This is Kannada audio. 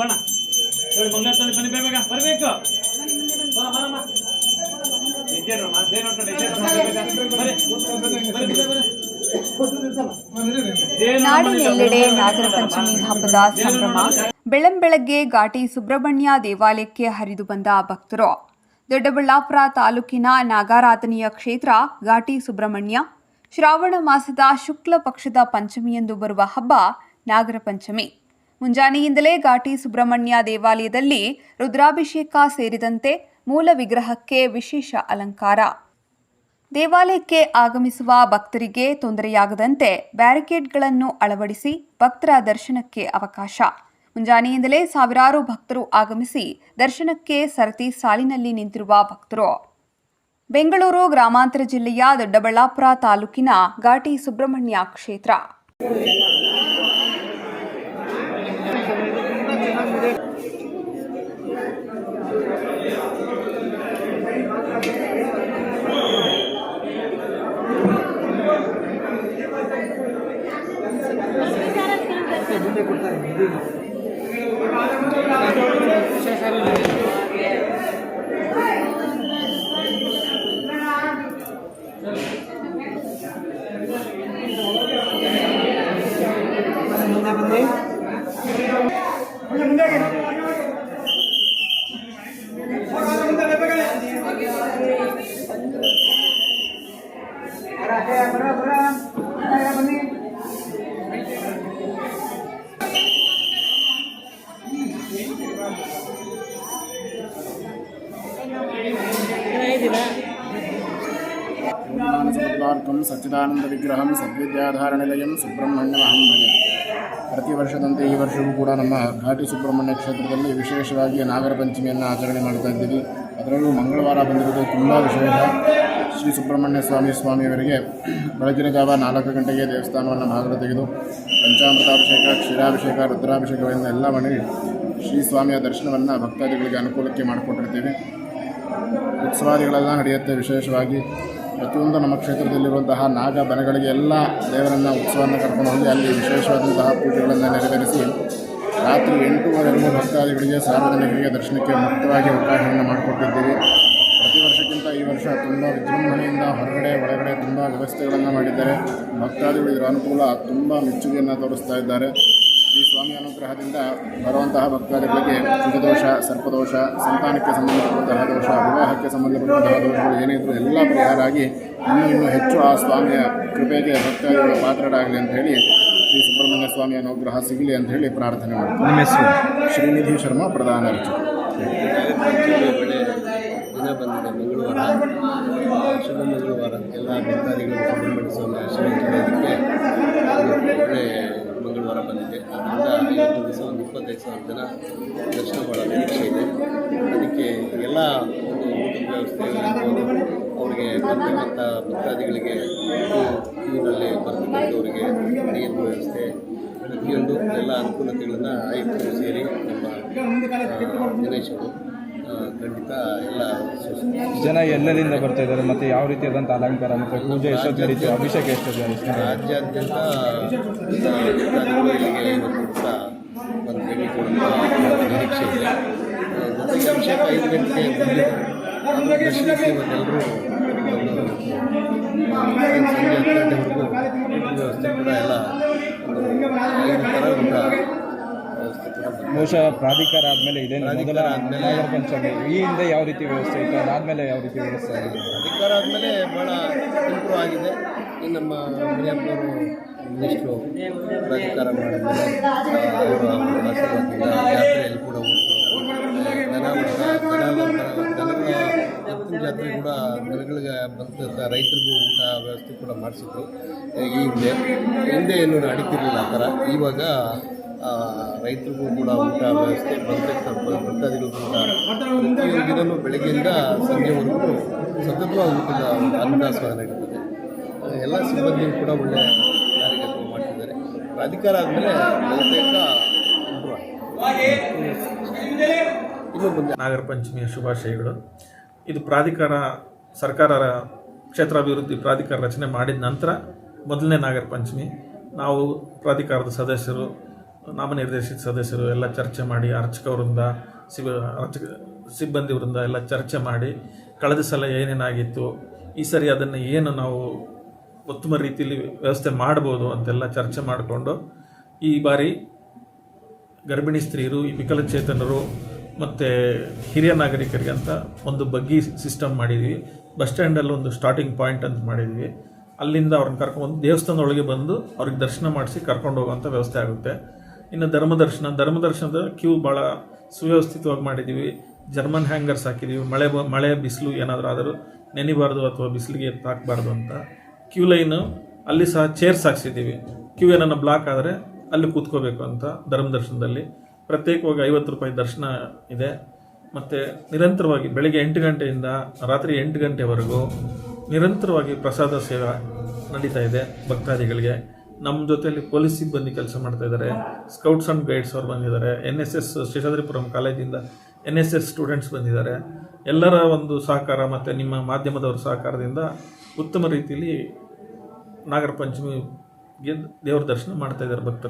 ಬಣ್ಣ. ನೋಡಿ ಮಂಗಳ ತೊಳಿ ಬನ್ನಿ ಬೇಗ ಬರ್ಬೇಕು? ಬರಮ್ಮ. ನಿಜೇನಮ್ಮ ನಾಡಿನೆಲ್ಲೆಡೆ ನಾಗರ ಪಂಚಮಿ ಹಬ್ಬದ ಸಂಭ್ರಮ. ಬೆಳ್ಳಂಬೆಳಗ್ಗೆ ಘಾಟಿ ಸುಬ್ರಹ್ಮಣ್ಯ ದೇವಾಲಯಕ್ಕೆ ಹರಿದು ಬಂದ ಭಕ್ತರು. ದೊಡ್ಡಬಳ್ಳಾಪುರ ತಾಲೂಕಿನ ನಾಗಾರಾಧನೆಯ ಕ್ಷೇತ್ರ ಘಾಟಿ ಸುಬ್ರಹ್ಮಣ್ಯ. ಶ್ರಾವಣ ಮಾಸದ ಶುಕ್ಲ ಪಕ್ಷದ ಪಂಚಮಿಯಂದು ಬರುವ ಹಬ್ಬ ನಾಗರ ಪಂಚಮಿ. ಮುಂಜಾನೆಯಿಂದಲೇ ಘಾಟಿ ಸುಬ್ರಹ್ಮಣ್ಯ ದೇವಾಲಯದಲ್ಲಿ ರುದ್ರಾಭಿಷೇಕ ಸೇರಿದಂತೆ ಮೂಲ ವಿಗ್ರಹಕ್ಕೆ ವಿಶೇಷ ಅಲಂಕಾರ. ದೇವಾಲಯಕ್ಕೆ ಆಗಮಿಸುವ ಭಕ್ತರಿಗೆ ತೊಂದರೆಯಾಗದಂತೆ ಬ್ಯಾರಿಕೇಡ್ಗಳನ್ನು ಅಳವಡಿಸಿ ಭಕ್ತರ ದರ್ಶನಕ್ಕೆ ಅವಕಾಶ. ಮುಂಜಾನೆಯಿಂದಲೇ ಸಾವಿರಾರು ಭಕ್ತರು ಆಗಮಿಸಿ ದರ್ಶನಕ್ಕೆ ಸರತಿ ಸಾಲಿನಲ್ಲಿ ನಿಂತಿರುವ ಭಕ್ತರು. ಬೆಂಗಳೂರು ಗ್ರಾಮಾಂತರ ಜಿಲ್ಲೆಯ ದೊಡ್ಡಬಳ್ಳಾಪುರ ತಾಲೂಕಿನ ಘಾಟಿ ಸುಬ್ರಹ್ಮಣ್ಯ ಕ್ಷೇತ್ರ. ಜ್ಞಾನಸಮದ್ವಾರ್ಕಂ Yeah. ಸಚ್ಚಿದಾನಂದ ವಿಗ್ರಹಂ ಸದ್ವಿದ್ಯಾಧಾರನಿಲಯಂ ಸುಬ್ರಹ್ಮಣ್ಯಮಹಂ ಭಜೆ ಪ್ರತಿ ವರ್ಷದಂತೆ ಈ ವರ್ಷವೂ ಕೂಡ ನಮ್ಮ ಘಾಟಿ ಸುಬ್ರಹ್ಮಣ್ಯ ಕ್ಷೇತ್ರದಲ್ಲಿ ವಿಶೇಷವಾಗಿ ನಾಗರ ಪಂಚಮಿಯನ್ನು ಆಚರಣೆ ಮಾಡ್ತಾ ಇದ್ದೀವಿ. ಅದರಲ್ಲೂ ಮಂಗಳವಾರ ಬಂದಿರುವುದು ತುಂಬ ವಿಶೇಷ. ಶ್ರೀ ಸುಬ್ರಹ್ಮಣ್ಯ ಸ್ವಾಮಿ ಸ್ವಾಮಿಯವರಿಗೆ ಬೆಳಗಿನ ಜಾವ ನಾಲ್ಕು ಗಂಟೆಗೆ ದೇವಸ್ಥಾನವನ್ನು ಬಾಗಿಲು ತೆಗೆದು ಪಂಚಾಮೃತಾಭಿಷೇಕ, ಕ್ಷೀರಾಭಿಷೇಕ ರುದ್ರಾಭಿಷೇಕಗಳಿಂದ ಎಲ್ಲ ಮಾಡಿ ಶ್ರೀ ಸ್ವಾಮಿಯ ದರ್ಶನವನ್ನು ಭಕ್ತಾದಿಗಳಿಗೆ ಅನುಕೂಲಕ್ಕೆ ಮಾಡಿಕೊಟ್ಟಿರ್ತೀವಿ. ಉತ್ಸವಾದಿಗಳೆಲ್ಲ ನಡೆಯುತ್ತೆ ವಿಶೇಷವಾಗಿ. ಪ್ರತಿಯೊಂದು ನಮ್ಮ ಕ್ಷೇತ್ರದಲ್ಲಿರುವಂತಹ ನಾಗ ಬನಗಳಿಗೆ ಎಲ್ಲ ದೇವರನ್ನು ಉತ್ಸವವನ್ನು ಕರ್ಕೊಂಡು ಹೋಗಿ ಅಲ್ಲಿ ವಿಶೇಷವಾದಂತಹ ಪೂಜೆಗಳನ್ನು ನೆರವೇರಿಸಿ ರಾತ್ರಿ ಎಂಟೂವರೆಗೂ ಭಕ್ತಾದಿಗಳಿಗೆ ಸಾರ್ವಜನಿಕರಿಗೆ ದರ್ಶನಕ್ಕೆ ಮುಕ್ತವಾಗಿ ಅವಕಾಶವನ್ನು ಮಾಡಿಕೊಟ್ಟಿದ್ದೀವಿ ಪ್ರತಿ ವರ್ಷಕ್ಕಿಂತ ಈ ವರ್ಷ ತುಂಬ ವಿಜೃಂಭಣೆಯಿಂದ ಹೊರಗಡೆ, ಒಳಗಡೆ ತುಂಬ ವ್ಯವಸ್ಥೆಗಳನ್ನು ಮಾಡಿದ್ದಾರೆ. ಭಕ್ತಾದಿಗಳು ಇದರ ಅನುಕೂಲ ತುಂಬ ಮೆಚ್ಚುಗೆಯನ್ನು ತೋರಿಸ್ತಾ ಇದ್ದಾರೆ. ಈ ಸ್ವಾಮಿ ಅನುಗ್ರಹದಿಂದ ಬರುವಂತಹ ಭಕ್ತಾದಿಗಳಿಗೆ ಕುಜದೋಷ ಸರ್ಪದೋಷ ಸಂತಾನಕ್ಕೆ ಸಂಬಂಧಪಟ್ಟಂತಹ ದೋಷ ವಿವಾಹಕ್ಕೆ ಸಂಬಂಧಪಟ್ಟಂತಹ ದೋಷಗಳು ಏನೇ ಇದ್ರೂ ಎಲ್ಲ ಪರಿಹಾರ ಆಗಿ ಇನ್ನೂ ಇನ್ನೂ ಹೆಚ್ಚು ಆ ಸ್ವಾಮಿಯ ಕೃಪೆಗೆ ಭಕ್ತಾದಿಗಳು ಪಾತ್ರರಾಗಲಿ ಅಂತ ಹೇಳಿ ಶ್ರೀ ಸುಬ್ರಹ್ಮಣ್ಯ ಸ್ವಾಮಿ ಅನುಗ್ರಹ ಸಿಗಲಿ ಅಂತ ಹೇಳಿ ಪ್ರಾರ್ಥನೆ ಮಾಡ್ತೀನಿ ನಿಮ್ಮ ಹೆಸರು? ಶ್ರೀನಿಧಿ ಶರ್ಮಾ ಪ್ರಧಾನ ಬಂದಿದೆ ಮಂಗಳವಾರ. ಶುಭ ಮಂಗಳವಾರ. ಎಲ್ಲ ಭಕ್ತಾದಿಗಳು ಸುಬ್ರಹ್ಮಣ್ಯ ಸ್ವಾಮಿ ಒಳ್ಳೆಯ ಒಳ್ಳೆ ಬಂದಿದೆ. ಅದರಿಂದ ಐವತ್ತು ದಿವಸ ಒಂದು ಇಪ್ಪತ್ತೈದು ಸಾವಿರ ಜನ ದರ್ಶನ ಮಾಡೋ ನಿರೀಕ್ಷೆ ಇದೆ. ಅದಕ್ಕೆ ಎಲ್ಲ ಒಂದು ಊಟದ ವ್ಯವಸ್ಥೆ ಅವರಿಗೆ ಬರ್ತಕ್ಕಂಥ ಭಕ್ತಾದಿಗಳಿಗೆ ಕ್ಯೂನಲ್ಲಿ ಬರ್ತಕ್ಕಂಥವರಿಗೆ ಅಡಿಗೆ ವ್ಯವಸ್ಥೆ, ಪ್ರತಿಯೊಂದು ಎಲ್ಲ ಅನುಕೂಲತೆಗಳನ್ನು ಆಯುಕ್ತರು ಸೇರಿ ನಮ್ಮ ದಿನೇಶ್ ಅವರು ಖಂಡಿತ ಎಲ್ಲ ಜನ ಎಲ್ಲರಿಂದ ಬರ್ತಾ ಇದ್ದಾರೆ ಮತ್ತೆ ಯಾವ ರೀತಿಯಾದಂಥ ಅಲಂಕಾರ ಮತ್ತು ಪೂಜೆ ಎಷ್ಟೊತ್ತು ನಡೀತು ಅಭಿಷೇಕ ಎಷ್ಟೊತ್ತು ನಡೀತು ರಾಜ್ಯಾದ್ಯಂತ ಭಕ್ತಾದಿಗಳು ಇಲ್ಲಿಗೆ ಇವತ್ತು ಕೂಡ ಒಂದು ಭೇಟಿ ಕೊಡುವ ನಿರೀಕ್ಷೆ ಇದೆ. ಜೊತೆಗೆ ಅಭಿಷೇಕ ಐದು ಗಂಟೆಗೆ ಮುಗಿದಿದೆ ಇವತ್ತೆಲ್ಲರೂ ಒಂದು ಆ, ಸಂಜೆ ಹತ್ತು ಗಂಟೆವರೆಗೂ ಊಟದ ವ್ಯವಸ್ಥೆ ಕೂಡ ಎಲ್ಲ ಒಂದು ಐದು ಥರ ಊಟ ವ್ಯವಸ್ಥೆ ಕೂಡ ಬಂದಿದೆ. ಬಹುಶಃ ಪ್ರಾಧಿಕಾರ ಆದಮೇಲೆ ಇದೆ ಮೊದಲ ಪ್ರಾಧಿಕಾರ ಆದ್ಮೇಲೆ- ನಾಗರ ಪಂಚಮಿ ಈ ಹಿಂದೆ ಯಾವ ರೀತಿ ವ್ಯವಸ್ಥೆ ಇತ್ತು ಅದಾದಮೇಲೆ ಯಾವ ರೀತಿ ವ್ಯವಸ್ಥೆ ಆಗಿದೆ ಅಧಿಕಾರ ಆದಮೇಲೆ ಭಾಳ ಇಂಪ್ರೂವ್ ಆಗಿದೆ ನಮ್ಮ ಮನೆಯವರು ಮಿನಿಸ್ಟ್ರು ಪ್ರಾಧಿಕಾರ ಮಾಡಿದ್ಮೇಲೆ ಅವರ ಆಶೀರ್ವಾದದಿಂದ ಜಾತ್ರೆಯಲ್ಲಿ ಕೂಡ ಎತ್ತಿನ ಜಾತ್ರೆ ಕೂಡ ಜನಗಳಿಗೆ ಬಂದ ರೈತರಿಗೂ ಊಟ ವ್ಯವಸ್ಥೆ ಕೂಡ ಮಾಡಿಸಿದ್ರು ಈ ಹಿಂದೆ ಹಿಂದೆ ಏನು ನಡೀತಿರಲಿಲ್ಲ ಆ ಥರ ಇವಾಗ ರೈತರಿಗೂ ಕೂಡ ಊಟ ವ್ಯವಸ್ಥೆ ಬಂದಿರೋದ್ರಿಂದ ಬೆಳಗ್ಗೆಯಿಂದ ಸಂಜೆವರೆಗೂ ಸತತವಾಗಿ ಊಟದ ಅನ್ನದಾಸೋಹ ನಡೀತದೆ ಎಲ್ಲ ಸಿಬ್ಬಂದಿಗಳು ಕೂಡ ಒಳ್ಳೆಯ ಕಾರ್ಯಕರ್ತರು ಮಾಡ್ತಿದ್ದಾರೆ. ಅಧಿಕಾರ ಆದಮೇಲೆ ಬಹುತೇಕ ನಾಗರ ಪಂಚಮಿಯ ಶುಭಾಶಯಗಳು. ಇದು ಪ್ರಾಧಿಕಾರ ಸರ್ಕಾರ ಕ್ಷೇತ್ರಾಭಿವೃದ್ಧಿ ಪ್ರಾಧಿಕಾರ ರಚನೆ ಮಾಡಿದ ನಂತರ ಮೊದಲನೇ ನಾಗರ ಪಂಚಮಿ. ನಾವು ಪ್ರಾಧಿಕಾರದ ಸದಸ್ಯರು ನಾಮನಿರ್ದೇಶಿತ ಸದಸ್ಯರು ಎಲ್ಲ ಚರ್ಚೆ ಮಾಡಿ ಅರ್ಚಕ ವೃಂದ, ಸಿಬ ಅರ್ಚಕ ಸಿಬ್ಬಂದಿ ವೃಂದ ಎಲ್ಲ ಚರ್ಚೆ ಮಾಡಿ, ಕಳೆದ ಸಲ ಏನೇನಾಗಿತ್ತು, ಈ ಸರಿ ಅದನ್ನು ಏನು ನಾವು ಉತ್ತಮ ರೀತಿಯಲ್ಲಿ ವ್ಯವಸ್ಥೆ ಮಾಡ್ಬೋದು ಅಂತೆಲ್ಲ ಚರ್ಚೆ ಮಾಡಿಕೊಂಡು, ಈ ಬಾರಿ ಗರ್ಭಿಣಿ ಸ್ತ್ರೀಯರು, ಈ ವಿಕಲಚೇತನರು ಮತ್ತು ಹಿರಿಯ ನಾಗರಿಕರಿಗೆ ಅಂತ ಒಂದು ಬಗ್ಗಿ ಸಿಸ್ಟಮ್ ಮಾಡಿದ್ವಿ. ಬಸ್ ಸ್ಟ್ಯಾಂಡಲ್ಲಿ ಒಂದು ಸ್ಟಾರ್ಟಿಂಗ್ ಪಾಯಿಂಟ್ ಅಂತ ಮಾಡಿದ್ವಿ. ಅಲ್ಲಿಂದ ಅವ್ರನ್ನ ಕರ್ಕೊಂಡು ದೇವಸ್ಥಾನದೊಳಗೆ ಬಂದು ಅವ್ರಿಗೆ ದರ್ಶನ ಮಾಡಿಸಿ ಕರ್ಕೊಂಡು ಹೋಗುವಂಥ ವ್ಯವಸ್ಥೆ ಆಗುತ್ತೆ. ಇನ್ನು ಧರ್ಮದರ್ಶನ, ಧರ್ಮದರ್ಶನದ ಕ್ಯೂ ಭಾಳ ಸುವ್ಯವಸ್ಥಿತವಾಗಿ ಮಾಡಿದ್ದೀವಿ. ಜರ್ಮನ್ ಹ್ಯಾಂಗರ್ಸ್ ಹಾಕಿದ್ದೀವಿ. ಮಳೆ ಬ, ಮಳೆ ಬಿಸಿಲು ಏನಾದರೂ ಆದರೂ ನೆನಿಬಾರ್ದು ಅಥವಾ ಬಿಸಿಲಿಗೆ ತಾಕಬಾರ್ದು ಅಂತ ಕ್ಯೂ ಲೈನು ಅಲ್ಲಿ ಸಹ ಚೇರ್ಸ್ ಹಾಕ್ಸಿದ್ದೀವಿ. ಕ್ಯೂ ಏನನ್ನ ಬ್ಲಾಕ್ ಆದರೆ ಅಲ್ಲಿ ಕೂತ್ಕೋಬೇಕು ಅಂತ ಧರ್ಮದರ್ಶನದಲ್ಲಿ. ಪ್ರತ್ಯೇಕವಾಗಿ ಐವತ್ತು ರೂಪಾಯಿ ದರ್ಶನ ಇದೆ. ಮತ್ತು ನಿರಂತರವಾಗಿ ಬೆಳಗ್ಗೆ ಎಂಟು ಗಂಟೆಯಿಂದ ರಾತ್ರಿ ಎಂಟು ಗಂಟೆವರೆಗೂ ನಿರಂತರವಾಗಿ ಪ್ರಸಾದ ಸೇವೆ ನಡೀತಾ ಇದೆ ಭಕ್ತಾದಿಗಳಿಗೆ. ನಮ್ಮ ಜೊತೆಯಲ್ಲಿ ಪೊಲೀಸ್ ಸಿಬ್ಬಂದಿ ಕೆಲಸ ಮಾಡ್ತಾ ಇದ್ದಾರೆ ಸ್ಕೌಟ್ಸ್ ಆ್ಯಂಡ್ ಗೈಡ್ಸ್ ಅವ್ರು ಬಂದಿದ್ದಾರೆ. ಎನ್ ಎಸ್ ಎಸ್ ಶೇಷಾದ್ರಿಪುರಂ ಕಾಲೇಜಿಂದ ಎನ್ ಎಸ್ ಎಸ್ ಸ್ಟೂಡೆಂಟ್ಸ್ ಬಂದಿದ್ದಾರೆ. ಎಲ್ಲರ ಒಂದು ಸಹಕಾರ ಮತ್ತು ನಿಮ್ಮ ಮಾಧ್ಯಮದವರ ಸಹಕಾರದಿಂದ ಉತ್ತಮ ರೀತಿಯಲ್ಲಿ ನಾಗರ ಪಂಚಮಿಗೆ ದೇವ್ರ ದರ್ಶನ ಮಾಡ್ತಾ ಇದ್ದಾರೆ ಭಕ್ತರು.